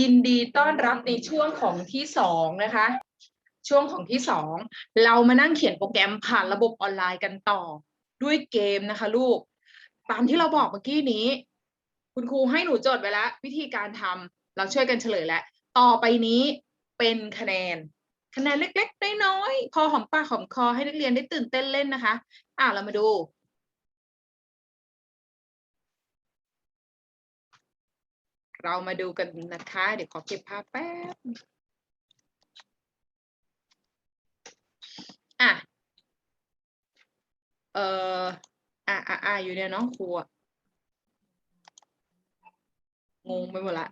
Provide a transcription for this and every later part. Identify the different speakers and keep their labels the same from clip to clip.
Speaker 1: ยินดีต้อนรับในช่วงของที่สองนะคะ ช่วงของที่สองเรามานั่งเขียนโปรแกรมผ่านระบบออนไลน์กันต่อ ด้วยเกมนะคะลูก ตามที่เราบอกเมื่อกี้นี้ คุณครูให้หนูจดไว้แล้ว วิธีการทำเราช่วยกันเฉลยแล้ว ต่อไปนี้เป็นคะแนน คะแนนเล็กๆน้อยๆพอหอมปากหอมคอให้นักเรียนได้ตื่นเต้นเล่นนะคะ อะเรามาดู เรามาดูกันนะคะ เดี๋ยวขอเก็บภาพแป๊บ อะ เอ่ออะอะอะอยู่เนี่ยเน้องครูอะงงไปหมดละ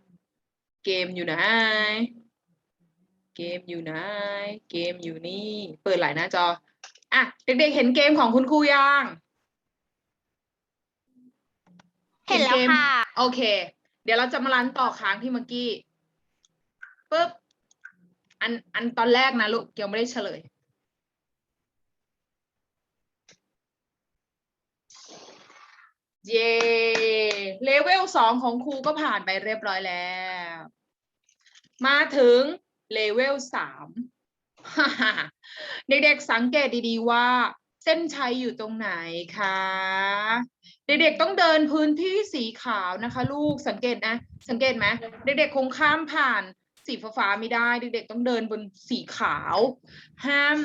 Speaker 1: เกมอยู่ไหน เกมอยู่ไหน เกมอยู่นี่ เปิดหลายหน้าจอ อะ เด็กๆ เห็นเกมของคุณครูยัง
Speaker 2: เห็นแล้วค่ะ
Speaker 1: โอเค เดี๋ยวเราจะมารันต่อค้างที่เมื่อกี้ปุ๊บอันอันตอนแรกนะลูกยังไม่ได้เฉลย เย่เลเวลสองของครูก็ผ่านไปเรียบร้อยแล้ว มาถึงเลเวลสามเด็กๆสังเกตดีๆว่า เส้นชัยอยู่ตรงไหนคะ เด็กๆต้องเดินพื้นที่สีขาวนะคะ ลูกสังเกตนะ สังเกตไหมเด็กๆคงข้ามผ่านสีฟ้าๆไม่ได้ เด็กๆต้องเดินบนสีขาว ห้าม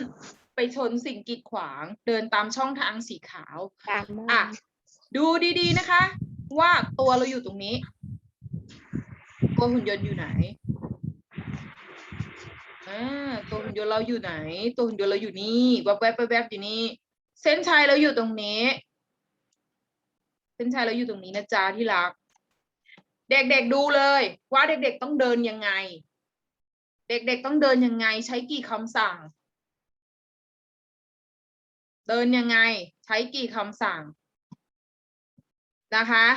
Speaker 1: ไปชนสิ่งกีดขวาง เดินตามช่องทางสีขาวอะดูดีๆนะคะ ว่าตัวเราอยู่ตรงนี้ ตัวหุ่นยนต์อยู่ไหนอ่าตัวหุ่นยนต์เราอยู่ไหน ตัวหุ่นยนต์เราอยู่นี่แวบๆแวบๆอยู่นี่ เส้นชัยเราอยู่ตรงนี้ เส้นชัยเราอยู่ตรงนี้นะจ๊ะที่รัก เด็กๆดูเลย ว่าเด็กๆต้องเดินยังไง เด็กๆต้องเดินยังไง ใช้กี่คำสั่ง เดินยังไง ใช้กี่คำสั่งนะคะ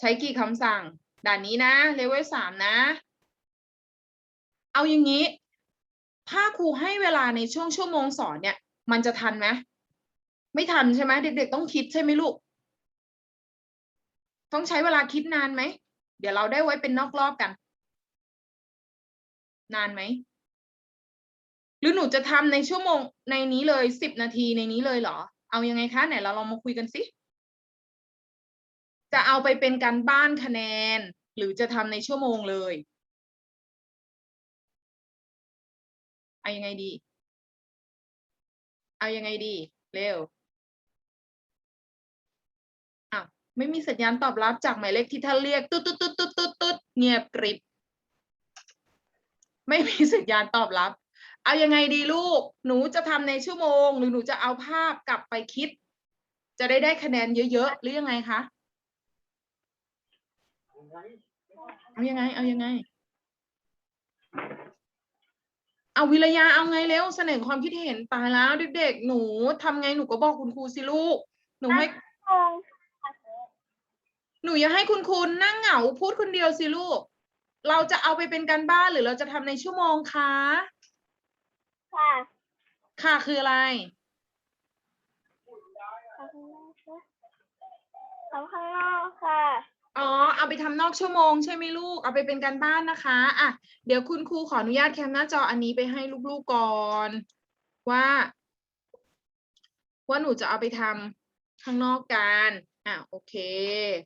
Speaker 1: ใช้กี่คำสั่ง ด่านนี้นะเลเวลสามนะ เอาอย่างนี้ ถ้าครูให้เวลาในช่วงชั่วโมงสอนเนี่ย มันจะทันไหม ไม่ทันใช่ไหมเด็ก ๆ ต้องคิดใช่ไหมลูก ต้องใช้เวลาคิดนานไหม เดี๋ยวเราได้ไว้เป็นนอกรอบกัน นานไหม หรือหนูจะทำในชั่วโมงในนี้เลยสิบนาทีในนี้เลยเหรอ เอายังไงคะไหนเราลองมาคุยกันสิจะเอาไปเป็นการบ้านคะแนน หรือจะทำในชั่วโมงเลยเอายังไงดี เอายังไงดี เร็ว ไม่มีสัญญาณตอบรับจากหมายเลขที่ท่านเรียกตุ๊ดตุ๊ดตุ๊ดตุ๊ดตุ๊ดตุ๊ดเงียบกริบ ไม่มีสัญญาณตอบรับ เอายังไงดีลูก หนูจะทำในชั่วโมง หรือหนูจะเอาภาพกลับไปคิด จะได้ได้คะแนนเยอะๆหรือยังไงคะเอายังไง เอายังไง เอาวิรยาเอาไงเร็วเสนอความคิดเห็นตายแล้วเด็กๆหนูทำไงหนูก็บอกคุณครูสิลูก หนูให้ หนูอย่าให้คุณครูนั่งเหงาพูดคนเดียวสิลูก เราจะเอาไปเป็นการบ้านหรือเราจะทำในชั่วโมงคะ
Speaker 2: ค่ะ
Speaker 1: ค่ะคืออะไร
Speaker 2: ทำข้างนอกค่ะ
Speaker 1: อ๋อ เอาไปทำนอกชั่วโมงใช่ไหมลูก เอาไปเป็นการบ้านนะคะ อะ เดี๋ยวคุณครูขออนุญาตแคปหน้าจออันนี้ไปให้ลูกๆก่อน ว่า ว่าหนูจะเอาไปทำข้างนอกกัน อะโอเค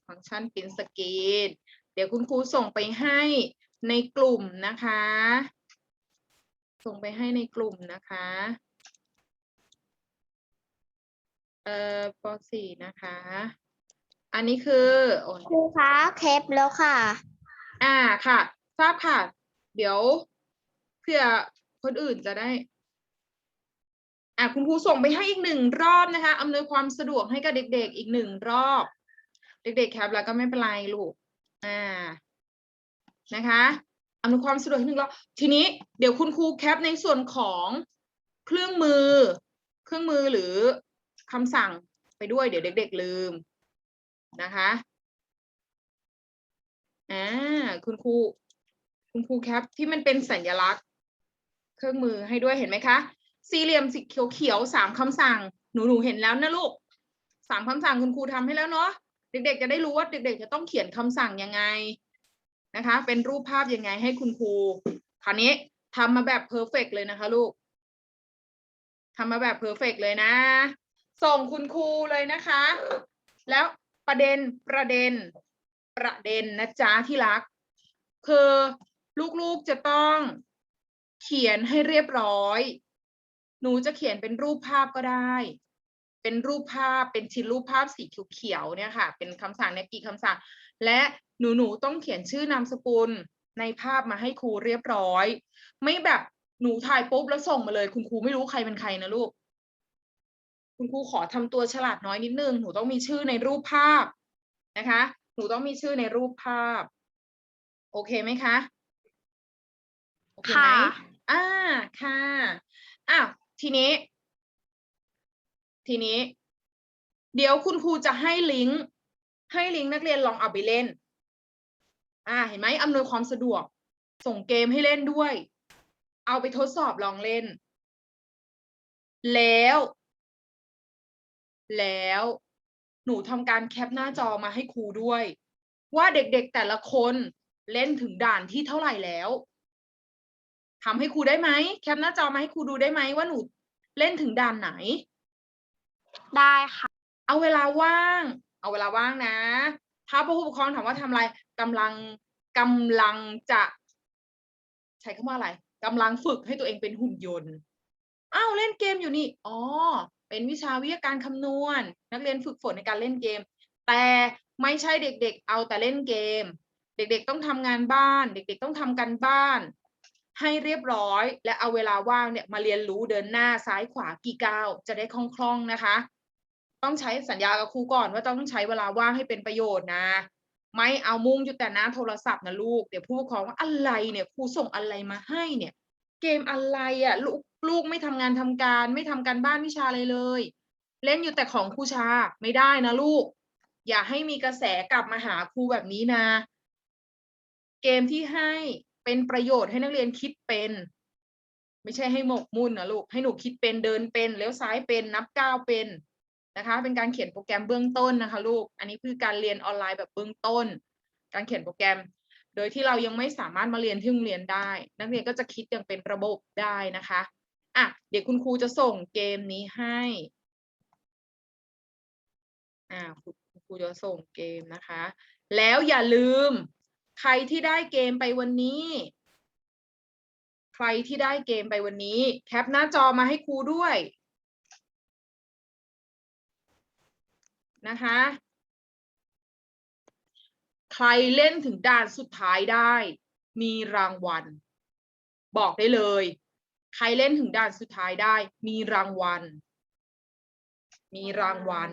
Speaker 1: ฟังก์ชันปริ้นสกรีนเดี๋ยวคุณครูส่งไปให้ในกลุ่มนะคะ ส่งไปให้ในกลุ่มนะคะ เอ่อปสี่นะคะ อันนี้คือโอ้ย
Speaker 2: ครูคะเคปแล้วค่ะ
Speaker 1: อ่าค่ะ ทราบค่ะ เดี๋ยวเพื่อคนอื่นจะได้ อ่าคุณครูส่งไปให้อีกหนึ่งรอบนะคะอำนวยความสะดวกให้กับเด็ก ๆ อีกหนึ่งรอบ เด็กๆแคปแล้วก็ไม่เป็นไรลูกอ่านะคะอำนวยความสะดวกให้หนึ่งรอบทีนี้เดี๋ยวคุณครูแคปในส่วนของเครื่องมือ เครื่องมือหรือคำสั่งไปด้วยเดี๋ยวเด็ก ๆ ลืมนะคะอ่าคุณครูคุณครูแคปที่มันเป็นสัญลักษณ์ เครื่องมือให้ด้วยเห็นไหมคะ สี่เหลี่ยมสีเขียวๆสามคำสั่ง หนูหนูเห็นแล้วนะลูกสามคำสั่งคุณครูทำให้แล้วเนาะเด็ก ๆ จะได้รู้ว่าเด็ก ๆ จะต้องเขียนคำสั่งยังไงนะคะ เป็นรูปภาพยังไงให้คุณครูคราวนี้ทำมาแบบเพอร์เฟกเลยนะคะลูกทำมาแบบเพอร์เฟกเลยนะ ส่งคุณครูเลยนะคะ แล้วประเด็นประเด็นประเด็นนะจ๊ะที่รัก คือลูกๆจะต้องเขียนให้เรียบร้อย หนูจะเขียนเป็นรูปภาพก็ได้ เป็นรูปภาพเป็นชิ้นรูปภาพสีเขียวๆเนี่ยค่ะ เป็นคำสั่งเนี่ยกี่คำสั่ง และหนูหนูๆต้องเขียนชื่อนามสกุลในภาพมาให้ครูเรียบร้อย ไม่แบบหนูถ่ายปุ๊บแล้วส่งมาเลย คุณครูไม่รู้ใครเป็นใครนะลูก คุณครูขอทำตัวฉลาดน้อยนิดนึงหนูต้องมีชื่อในรูปภาพนะคะ หนูต้องมีชื่อในรูปภาพ โอเคไหมคะโอเคไหม
Speaker 2: ค่ะ
Speaker 1: อ่าค่ะอ้าว ทีนี้ ทีนี้ เดี๋ยวคุณครูจะให้ลิงก์ให้ลิงก์นักเรียนลองเอาไปเล่น อ่า เห็นไหมอำนวยความสะดวก ส่งเกมให้เล่นด้วย เอาไปทดสอบลองเล่น แล้ว แล้วหนูทำการแคปหน้าจอมาให้ครูด้วย ว่าเด็กๆแต่ละคนเล่นถึงด่านที่เท่าไหร่แล้ว ทำให้ครูได้ไหมแคปหน้าจอมาให้ครูดูได้ไหมว่าหนูเล่นถึงด่านไหน
Speaker 2: ได้ค่ะ
Speaker 1: เอาเวลาว่าง เอาเวลาว่างนะ ถ้าผู้ปกครองถามว่าทำอะไรกำลังกำลังจะ ใช้คำว่าอะไรกำลังฝึกให้ตัวเองเป็นหุ่นยนต์อ้าวเล่นเกมอยู่นี่อ๋อเป็นวิชาวิทยาการคำนวณ นักเรียนฝึกฝนในการเล่นเกม แต่ไม่ใช่เด็กๆ เอาแต่เล่นเกม เด็กๆต้องทำงานบ้าน เด็กๆต้องทำกันบ้าน ให้เรียบร้อย และเอาเวลาว่างเนี่ยมาเรียนรู้เดินหน้าซ้ายขวากี่ก้าวจะได้คล่องๆนะคะ ต้องใช้สัญญากับครูก่อนว่าต้องใช้เวลาว่างให้เป็นประโยชน์นะ ไม่เอามุ่งอยู่แต่หน้าโทรศัพท์นะลูกเดี๋ยวผู้ปกครองว่าอะไรเนี่ยครูส่งอะไรมาให้เนี่ย เกมอะไรอะลูกลูกไม่ทำงานทำการ ไม่ทำการบ้านวิชาอะไรเลย เล่นอยู่แต่ของครูชาไม่ได้นะลูก อย่าให้มีกระแสกลับมาหาครูแบบนี้นะ เกมที่ให้ เป็นประโยชน์ให้นักเรียนคิดเป็น ไม่ใช่ให้หมกมุ่นนะลูกให้หนูคิดเป็นเดินเป็นเลี้ยวซ้ายเป็นนับก้าวเป็นนะคะ เป็นการเขียนโปรแกรมเบื้องต้นนะคะ ลูก อันนี้คือการเรียนออนไลน์แบบเบื้องต้น การเขียนโปรแกรม โดยที่เรายังไม่สามารถมาเรียนที่โรงเรียนได้ นักเรียนก็จะคิดอย่างเป็นระบบได้นะคะอะเดี๋ยวคุณครูจะส่งเกมนี้ให้อ่าคุณคุณครูจะส่งเกมนะคะ แล้วอย่าลืม ใครที่ได้เกมไปวันนี้ ใครที่ได้เกมไปวันนี้ แคปหน้าจอมาให้ครูด้วยนะคะ ใครเล่นถึงด่านสุดท้ายได้ มีรางวัล บอกได้เลย ใครเล่นถึงด่านสุดท้ายได้ มีรางวัล มีรางวัล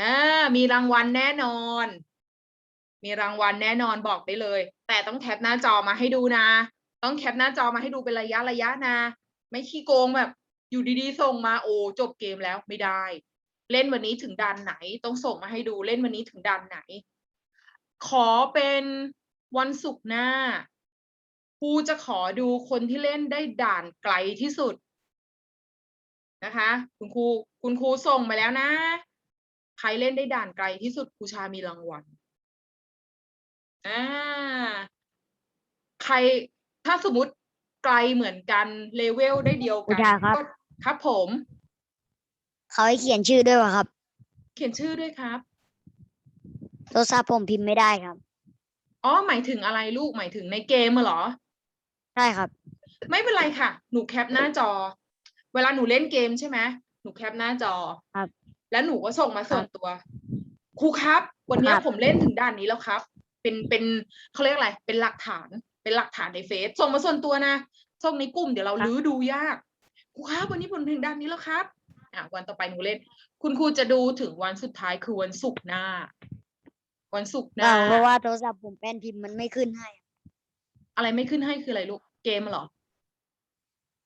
Speaker 1: อ่ามีรางวัลแน่นอน มีรางวัลแน่นอนบอกได้เลย แต่ต้องแคปหน้าจอมาให้ดูนะ ต้องแคปหน้าจอมาให้ดูเป็นระยะระยะนะ ไม่ขี้โกงแบบอยู่ดีๆ ส่งมาโอ้จบเกมแล้วไม่ได้ เล่นวันนี้ถึงด่านไหน ต้องส่งมาให้ดูเล่นวันนี้ถึงด่านไหน ขอเป็นวันศุกร์หน้าครูจะขอดูคนที่เล่นได้ด่านไกลที่สุดนะคะ คุณครูคุณครูส่งมาแล้วนะ ใครเล่นได้ด่านไกลที่สุดครูชามีรางวัล อ่าใครถ้าสมมติไกลเหมือนกันเลเวลได้เดียว
Speaker 3: ครู
Speaker 1: กัน
Speaker 3: ชาครับ
Speaker 1: ก็ครับผม
Speaker 3: เขาให้เขียนชื่อด้วยวะครับ
Speaker 1: เขียนชื่อด้วยครับ
Speaker 3: โทรศัพท์ผมพิมพ์ไม่ได้ครับ
Speaker 1: อ๋อ หมายถึงอะไรลูกหมายถึงในเกมอะเหรอ
Speaker 3: ใช่ครับ
Speaker 1: ไม่เป็นไรค่ะ หนูแคปหน้าจอ เวลาหนูเล่นเกมใช่ไหมหนูแคปหน้าจอ
Speaker 3: ครับ
Speaker 1: แล้วหนูก็ส่งมาส่วนตัว ครูครับ วันเนี้ย
Speaker 3: ครับ
Speaker 1: ผมเล่นถึงด่านนี้แล้วครับ เป็นเป็นเขาเรียกอะไร เป็นหลักฐานเป็นหลักฐานในเฟซส่งมาส่วนตัวนะส่งในกลุ่มเดี๋ยวเราลื้อดูยากครูครับวันนี้ผมถึงด่านนี้แล้วครับอะวันต่อไปหนูเล่น คุณครูจะดูถึงวันสุดท้ายคือวันศุกร์หน้า วันศุกร์หน้า
Speaker 3: เพราะว่าโทรศัพท์ผมแป้นพิมพ์มันไม่ขึ้นให้
Speaker 1: อะไรไม่ขึ้นให้คืออะไรลูกเกมเหรอ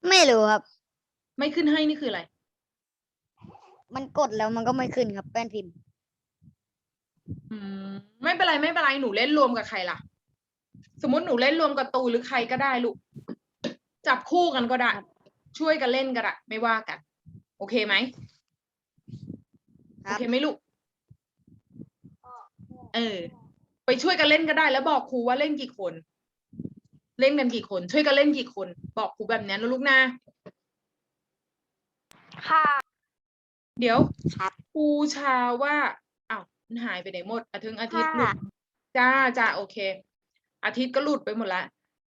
Speaker 3: ไม่รู้ครับ
Speaker 1: ไม่ขึ้นให้นี่คืออะไร
Speaker 3: มันกดแล้วมันก็ไม่ขึ้นครับแป้นพิมพ์
Speaker 1: อืม ไม่เป็นไรไม่เป็นไรหนูเล่นรวมกับใครล่ะ สมมติหนูเล่นรวมกับตูหรือใครก็ได้ลูก จับคู่กันก็ได้
Speaker 3: ครับ
Speaker 1: ช่วยกันเล่นก็ได้ไม่ว่ากัน โอเคไหม
Speaker 3: ค
Speaker 1: โอ
Speaker 3: รับ
Speaker 1: เคไหมลูก เออ ไปช่วยกันเล่นก็ได้ แล้วบอกครูว่าเล่นกี่คน เล่นกันกี่คน ช่วยกันเล่นกี่คน บอกครูแบบนี้นะลูกนะ
Speaker 2: ค่ะ
Speaker 1: เดี๋ยว
Speaker 3: ครับ
Speaker 1: ครูชาว่าอ้าวมัน หายไปไหนหมดอาทิตย์อาทิตย์หลุ
Speaker 3: ค่ะ
Speaker 1: ดจ้าจ้าโอเค อาทิตย์ก็หลุดไปหมดละ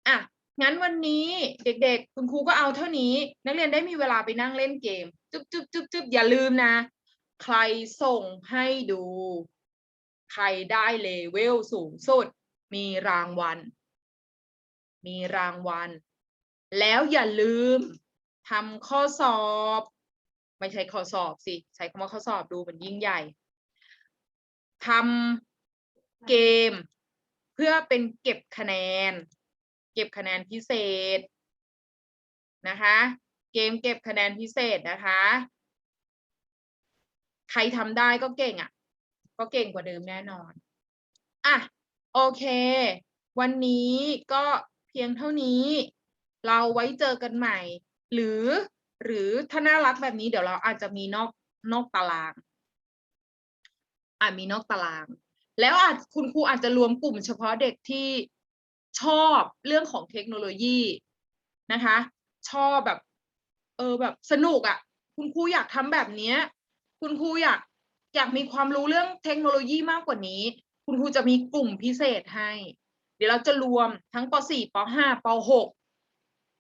Speaker 1: อะงั้นวันนี้เด็ก ๆ คุณครูก็เอาเท่านี้ นักเรียนได้มีเวลาไปนั่งเล่นเกม จุ๊บจุ๊บจุ๊บจุ๊บอย่าลืมนะ ใครส่งให้ดู ใครได้เลเวลสูงสุด มีรางวัล มีรางวัล แล้วอย่าลืมทำข้อสอบ ไม่ใช่ข้อสอบสิ ใช้คำว่าข้อสอบดูมันยิ่งใหญ่ ทำเกม เพื่อเป็นเก็บคะแนน เก็บคะแนนพิเศษนะคะ เกมเก็บคะแนนพิเศษนะคะ ใครทำได้ก็เก่งอะ ก็เก่งกว่าเดิมแน่นอนอะโอเค วันนี้ก็เพียงเท่านี้ เราไว้เจอกันใหม่ หรือหรือถ้าน่ารักแบบนี้เดี๋ยวเราอาจจะมีนอกนอกตาราง อ่ามีนอกตาราง แล้วอาจคุณครูอาจจะรวมกลุ่มเฉพาะเด็กที่ชอบเรื่องของเทคโนโลยีนะคะ ชอบแบบ เออแบบสนุกอะ่ะ คุณครูอยากทำแบบเนี้ย คุณครูอยากอยากมีความรู้เรื่องเทคโนโลยีมากกว่านี้ คุณครูจะมีกลุ่มพิเศษให้ เดี๋ยวเราจะรวมทั้งป .4 ป .5 ป .6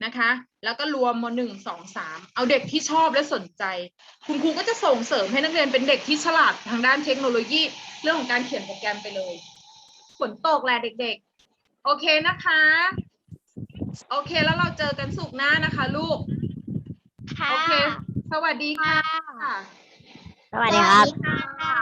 Speaker 1: นะคะ แล้วก็รวมม .1 2 3เอาเด็กที่ชอบและสนใจ คุณครูก็จะส่งเสริมให้นักเรียนเป็นเด็กที่ฉลาดทางด้านเทคโนโลยี เรื่องของการเขียนโปรแกรมไปเลยฝนตกแหละเด็กๆ โอเคนะคะ โอเคแล้วเราเจอกันสุกร์หน้านะคะ ลูก
Speaker 2: ค่ะ
Speaker 1: โอเค สวัสดีค่ะ
Speaker 3: สวัสดีครับ
Speaker 2: ค่ะ